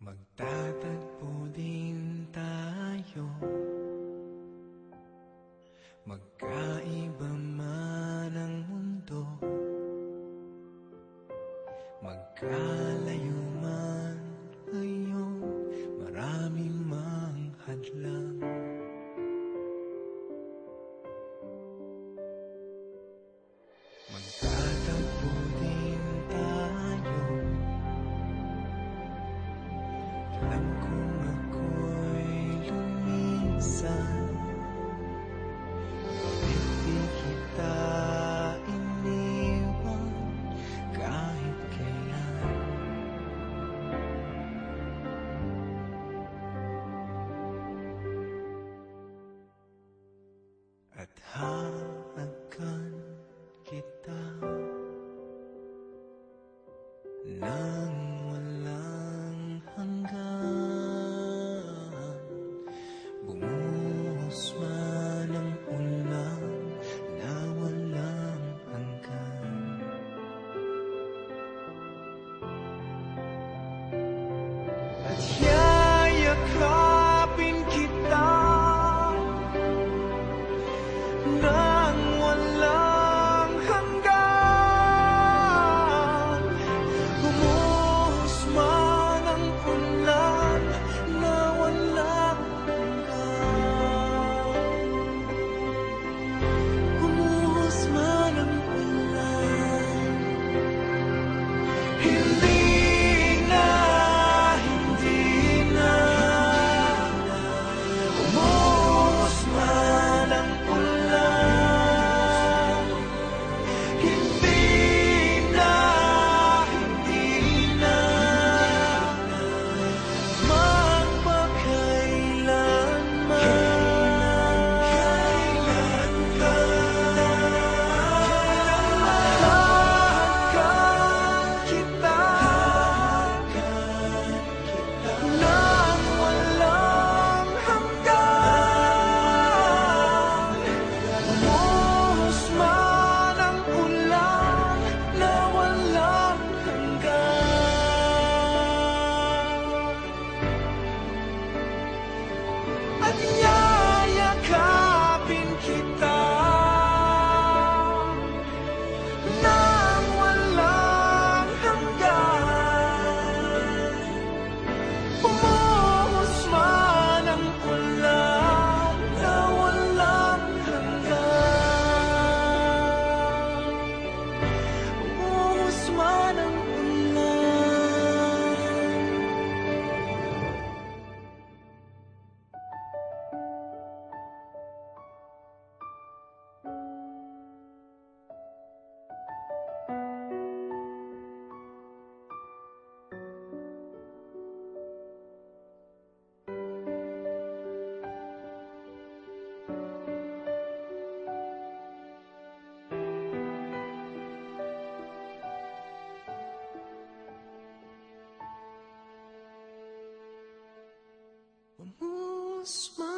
Magtatagpo din tayo. Magkaiba man ang mundo. Magkaiba 能 Bumuhos man